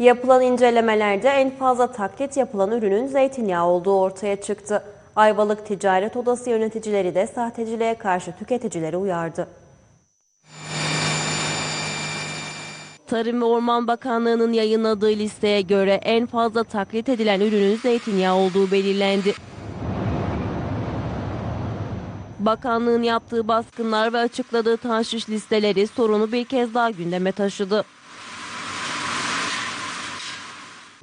Yapılan incelemelerde en fazla taklit yapılan ürünün zeytinyağı olduğu ortaya çıktı. Ayvalık Ticaret Odası yöneticileri de sahteciliğe karşı tüketicileri uyardı. Tarım ve Orman Bakanlığı'nın yayınladığı listeye göre en fazla taklit edilen ürünün zeytinyağı olduğu belirlendi. Bakanlığın yaptığı baskınlar ve açıkladığı tahşiş listeleri sorunu bir kez daha gündeme taşıdı.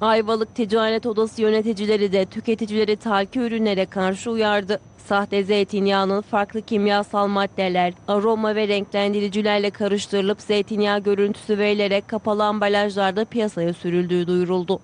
Ayvalık Ticaret Odası yöneticileri de tüketicileri talki ürünlere karşı uyardı. Sahte zeytinyağının farklı kimyasal maddeler, aroma ve renklendiricilerle karıştırılıp zeytinyağı görüntüsü verilerek kapalı ambalajlarda piyasaya sürüldüğü duyuruldu.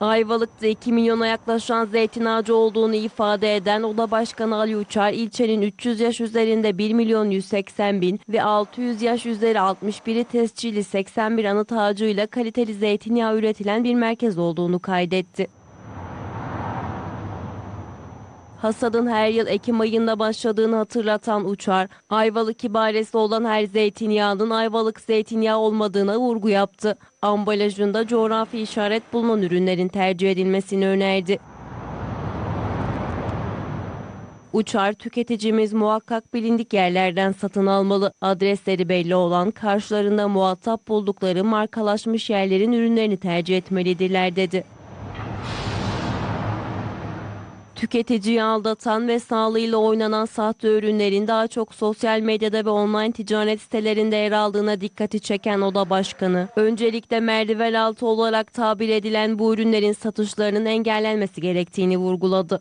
Ayvalık'ta 2 milyona yaklaşan zeytin ağacı olduğunu ifade eden Oda Başkanı Ali Uçar, ilçenin 300 yaş üzerinde 1 milyon 180 bin ve 600 yaş üzeri 61'i tescilli 81 anıt ağacıyla kaliteli zeytinyağı üretilen bir merkez olduğunu kaydetti. Hasadın her yıl Ekim ayında başladığını hatırlatan Uçar, Ayvalık ibaresi olan her zeytinyağının Ayvalık zeytinyağı olmadığına vurgu yaptı. Ambalajında coğrafi işaret bulunan ürünlerin tercih edilmesini önerdi. Uçar tüketicimiz muhakkak bilindik yerlerden satın almalı. Adresleri belli olan karşılarında muhatap buldukları markalaşmış yerlerin ürünlerini tercih etmelidirler dedi. Tüketiciyi aldatan ve sağlığıyla oynanan sahte ürünlerin daha çok sosyal medyada ve online ticaret sitelerinde yer aldığına dikkati çeken Oda Başkanı, öncelikle merdiven altı olarak tabir edilen bu ürünlerin satışlarının engellenmesi gerektiğini vurguladı.